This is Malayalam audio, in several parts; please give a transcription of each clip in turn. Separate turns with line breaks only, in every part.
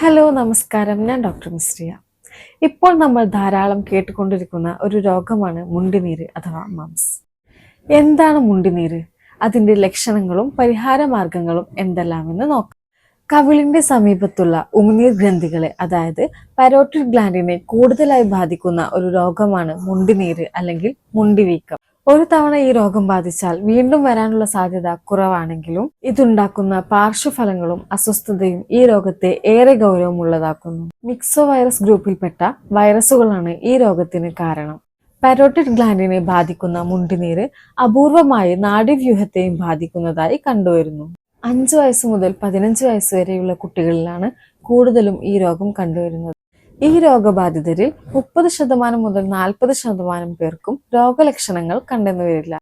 ഹലോ നമസ്കാരം. ഞാൻ ഡോക്ടർ മിശ്രിയ. ഇപ്പോൾ നമ്മൾ ധാരാളം കേട്ടുകൊണ്ടിരിക്കുന്ന ഒരു രോഗമാണ് മുണ്ടിനീര് അഥവാ മംസ്. എന്താണ് മുണ്ടിനീര്? അതിന്റെ ലക്ഷണങ്ങളും പരിഹാര മാർഗങ്ങളും എന്തെല്ലാമെന്ന് നോക്കാം. കവിളിന്റെ സമീപത്തുള്ള ഉമിനീർ ഗ്രന്ഥികളെ അതായത് പരോട്ടിഡ് ഗ്ലാൻഡിനെ കൂടുതലായി ബാധിക്കുന്ന ഒരു രോഗമാണ് മുണ്ടിനീര് അല്ലെങ്കിൽ മുണ്ടിവീക്കം. ഒരു തവണ ഈ രോഗം ബാധിച്ചാൽ വീണ്ടും വരാനുള്ള സാധ്യത കുറവാണെങ്കിലും ഇതുണ്ടാക്കുന്ന പാർശ്വഫലങ്ങളും അസ്വസ്ഥതയും ഈ രോഗത്തെ ഏറെ ഗൗരവമുള്ളതാക്കുന്നു. മിക്സോ വൈറസ് ഗ്രൂപ്പിൽപ്പെട്ട വൈറസുകളാണ് ഈ രോഗത്തിന് കാരണം. പാരോട്ടിഡ് ഗ്ലാൻഡിനെ ബാധിക്കുന്ന മുണ്ടിനീര് അപൂർവമായി നാഡീവ്യൂഹത്തെയും ബാധിക്കുന്നതായി കണ്ടുവരുന്നു. അഞ്ചു വയസ്സ് മുതൽ പതിനഞ്ച് വയസ്സ് വരെയുള്ള കുട്ടികളിലാണ് കൂടുതലും ഈ രോഗം കണ്ടുവരുന്നത്. ഈ രോഗബാധിതരിൽ മുപ്പത് ശതമാനം മുതൽ നാൽപ്പത് ശതമാനം പേർക്കും രോഗലക്ഷണങ്ങൾ കണ്ടെന്ന് വരില്ല.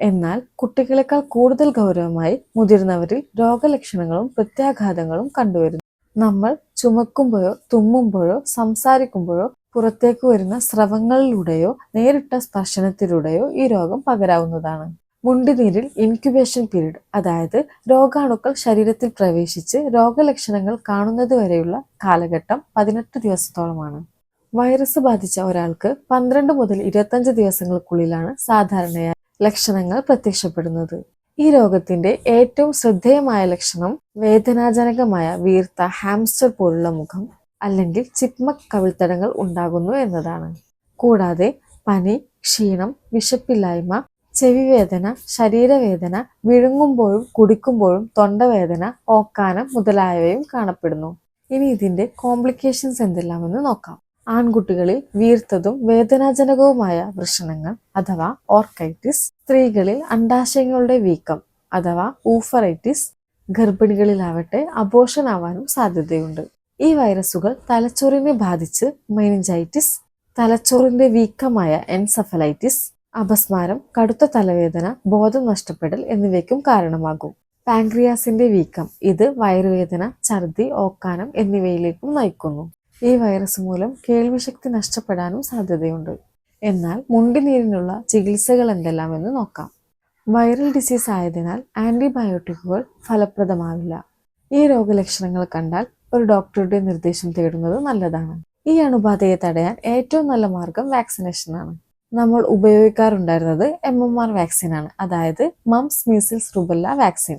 എന്നാൽ കുട്ടികളെക്കാൾ കൂടുതൽ ഗൗരവമായി മുതിർന്നവരിൽ രോഗലക്ഷണങ്ങളും പ്രത്യാഘാതങ്ങളും കണ്ടുവരുന്നു. നമ്മൾ ചുമക്കുമ്പോഴോ തുമ്മുമ്പോഴോ സംസാരിക്കുമ്പോഴോ പുറത്തേക്ക് വരുന്ന സ്രവങ്ങളിലൂടെയോ നേരിട്ട സ്പർശനത്തിലൂടെയോ ഈ രോഗം പകരാവുന്നതാണ്. മുണ്ടിനീരിൽ ഇൻക്യുബേഷൻ പീരീഡ് അതായത് രോഗാണുക്കൾ ശരീരത്തിൽ പ്രവേശിച്ച് രോഗലക്ഷണങ്ങൾ കാണുന്നത് വരെയുള്ള കാലഘട്ടം പതിനെട്ട് ദിവസത്തോളമാണ്. വൈറസ് ബാധിച്ച ഒരാൾക്ക് പന്ത്രണ്ട് മുതൽ ഇരുപത്തഞ്ച് ദിവസങ്ങൾക്കുള്ളിലാണ് സാധാരണയായി ലക്ഷണങ്ങൾ പ്രത്യക്ഷപ്പെടുന്നത്. ഈ രോഗത്തിന്റെ ഏറ്റവും ശ്രദ്ധേയമായ ലക്ഷണം വേദനാജനകമായ വീർത്ത ഹാംസ്റ്റർ പോലുള്ള മുഖം അല്ലെങ്കിൽ ചിക്മക് കവിൾത്തടങ്ങൾ ഉണ്ടാകുന്നു എന്നതാണ്. കൂടാതെ പനി ക്ഷീണം വിശപ്പില്ലായ്മ ചെവിവേദന ശരീരവേദന വിഴുങ്ങുമ്പോഴും കുടിക്കുമ്പോഴും തൊണ്ടവേദന ഓക്കാനം മുതലായവയും കാണപ്പെടുന്നു. ഇനി ഇതിന്റെ കോംപ്ലിക്കേഷൻസ് എന്തെല്ലാമെന്ന് നോക്കാം. ആൺകുട്ടികളിൽ വീർത്തതും വേദനാജനകവുമായ വൃഷണങ്ങൾ അഥവാ ഓർക്കൈറ്റിസ് സ്ത്രീകളിൽ അണ്ടാശയങ്ങളുടെ വീക്കം അഥവാ ഊഫറൈറ്റിസ് ഗർഭിണികളിലാവട്ടെ അബോഷനാവാനും സാധ്യതയുണ്ട്. ഈ വൈറസുകൾ തലച്ചോറിനെ ബാധിച്ച് മൈനിഞ്ചൈറ്റിസ് തലച്ചോറിന്റെ വീക്കമായ എൻസഫലൈറ്റിസ് അപസ്മാരം കടുത്ത തലവേദന ബോധം നഷ്ടപ്പെടൽ എന്നിവയ്ക്കും കാരണമാകും. പാൻക്രിയാസിന്റെ വീക്കം ഇത് വയറുവേദന ഛർദി ഓക്കാനം എന്നിവയിലേക്കും നയിക്കുന്നു. ഈ വൈറസ് മൂലം കേൾവിശക്തി നഷ്ടപ്പെടാനും സാധ്യതയുണ്ട്. എന്നാൽ മുണ്ടിനീരിനുള്ള ചികിത്സകൾ എന്തെല്ലാമെന്ന് നോക്കാം. വൈറൽ ഡിസീസ് ആയതിനാൽ ആന്റിബയോട്ടിക്കുകൾ ഫലപ്രദമാവില്ല. ഈ രോഗലക്ഷണങ്ങൾ കണ്ടാൽ ഒരു ഡോക്ടറുടെ നിർദ്ദേശം തേടുന്നത് നല്ലതാണ്. ഈ അണുബാധയെ തടയാൻ ഏറ്റവും നല്ല മാർഗം വാക്സിനേഷനാണ്. നമ്മൾ ഉപയോഗിക്കാറുണ്ടായിരുന്നത് എം എം ആർ വാക്സിനാണ് അതായത് മംസ് മീസിൽസ് റുബല്ല വാക്സിൻ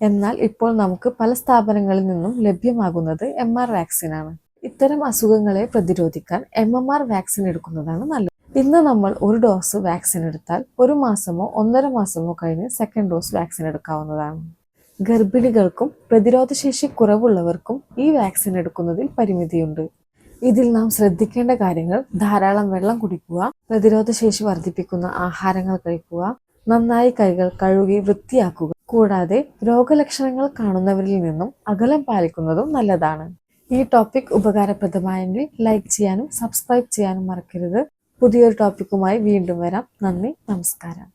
എന്നാൽ ഇപ്പോൾ നമുക്ക് പല സ്ഥാപനങ്ങളിൽ നിന്നും ലഭ്യമാകുന്നത് എം ആർ വാക്സിനാണ് ഇത്തരം അസുഖങ്ങളെ പ്രതിരോധിക്കാൻ എം എം ആർ വാക്സിൻ എടുക്കുന്നതാണ് നല്ലത്. ഇന്ന് നമ്മൾ ഒരു ഡോസ് വാക്സിൻ എടുത്താൽ ഒരു മാസമോ ഒന്നര മാസമോ കഴിഞ്ഞ് സെക്കൻഡ് ഡോസ് വാക്സിൻ എടുക്കാവുന്നതാണ്. ഗർഭിണികൾക്കും പ്രതിരോധശേഷി കുറവുള്ളവർക്കും ഈ വാക്സിൻ എടുക്കുന്നതിൽ പരിമിതിയുണ്ട്. ഇതിൽ നാം ശ്രദ്ധിക്കേണ്ട കാര്യങ്ങൾ ധാരാളം വെള്ളം കുടിക്കുക പ്രതിരോധശേഷി വർദ്ധിപ്പിക്കുന്ന ആഹാരങ്ങൾ കഴിക്കുക നന്നായി കൈകൾ കഴുകി വൃത്തിയാക്കുക. കൂടാതെ രോഗലക്ഷണങ്ങൾ കാണുന്നവരിൽ നിന്നും അകലം പാലിക്കുന്നതും നല്ലതാണ്. ഈ ടോപ്പിക് ഉപകാരപ്രദമായെങ്കിൽ ലൈക്ക് ചെയ്യാനും സബ്സ്ക്രൈബ് ചെയ്യാനും മറക്കരുത്. പുതിയൊരു ടോപ്പിക്കുമായി വീണ്ടും വരാം. നന്ദി നമസ്കാരം.